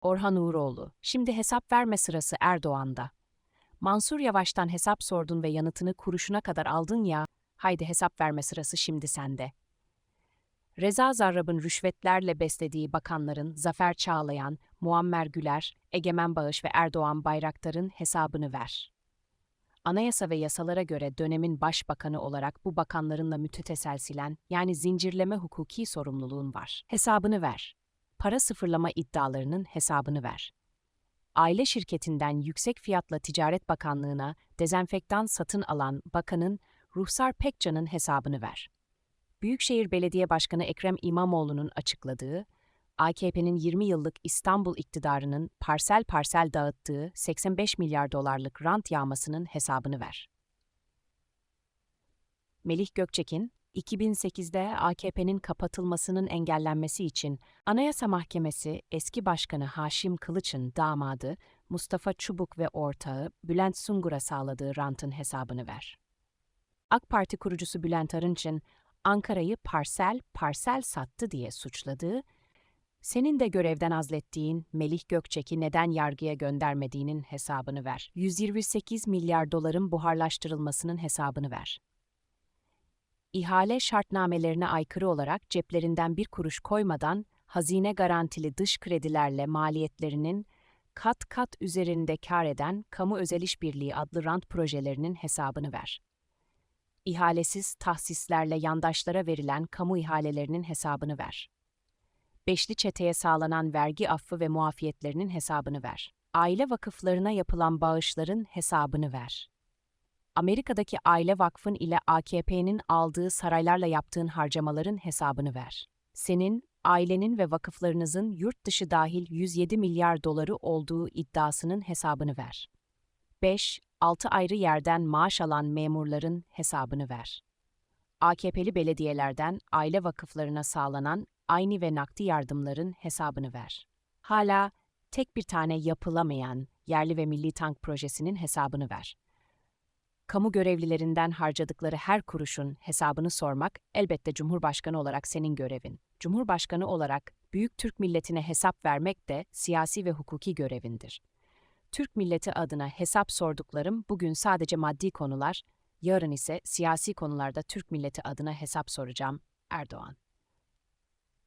Orhan Uğuroğlu, şimdi hesap verme sırası Erdoğan'da. Mansur Yavaş'tan hesap sordun ve yanıtını kuruşuna kadar aldın ya, haydi hesap verme sırası şimdi sende. Reza Zarrab'ın rüşvetlerle beslediği bakanların Zafer Çağlayan, Muammer Güler, Egemen Bağış ve Erdoğan Bayraktar'ın hesabını ver. Anayasa ve yasalara göre dönemin başbakanı olarak bu bakanlarınla müteteselsilen yani zincirleme hukuki sorumluluğun var. Hesabını ver. Para sıfırlama iddialarının hesabını ver. Aile şirketinden yüksek fiyatla Ticaret Bakanlığı'na dezenfektan satın alan bakanın Ruhsar Pekcan'ın hesabını ver. Büyükşehir Belediye Başkanı Ekrem İmamoğlu'nun açıkladığı, AKP'nin 20 yıllık İstanbul iktidarının parsel parsel dağıttığı 85 milyar dolarlık rant yağmasının hesabını ver. Melih Gökçek'in, 2008'de AKP'nin kapatılmasının engellenmesi için Anayasa Mahkemesi eski başkanı Haşim Kılıç'ın damadı Mustafa Çubuk ve ortağı Bülent Sungur'a sağladığı rantın hesabını ver. AK Parti kurucusu Bülent Arınç'ın Ankara'yı parsel parsel sattı diye suçladığı, senin de görevden azlettiğin Melih Gökçek'i neden yargıya göndermediğinin hesabını ver. 128 milyar doların buharlaştırılmasının hesabını ver. İhale şartnamelerine aykırı olarak ceplerinden bir kuruş koymadan hazine garantili dış kredilerle maliyetlerinin kat kat üzerinde kar eden Kamu Özel İşbirliği adlı rant projelerinin hesabını ver. İhalesiz tahsislerle yandaşlara verilen kamu ihalelerinin hesabını ver. Beşli çeteye sağlanan vergi affı ve muafiyetlerinin hesabını ver. Aile vakıflarına yapılan bağışların hesabını ver. Amerika'daki aile vakfın ile AKP'nin aldığı saraylarla yaptığın harcamaların hesabını ver. Senin, ailenin ve vakıflarınızın yurt dışı dahil 107 milyar doları olduğu iddiasının hesabını ver. 5. 6 ayrı yerden maaş alan memurların hesabını ver. AKP'li belediyelerden aile vakıflarına sağlanan aynı ve nakdi yardımların hesabını ver. Hala tek bir tane yapılamayan yerli ve milli tank projesinin hesabını ver. Kamu görevlilerinden harcadıkları her kuruşun hesabını sormak elbette Cumhurbaşkanı olarak senin görevin. Cumhurbaşkanı olarak büyük Türk milletine hesap vermek de siyasi ve hukuki görevindir. Türk milleti adına hesap sorduklarım bugün sadece maddi konular, yarın ise siyasi konularda Türk milleti adına hesap soracağım. Erdoğan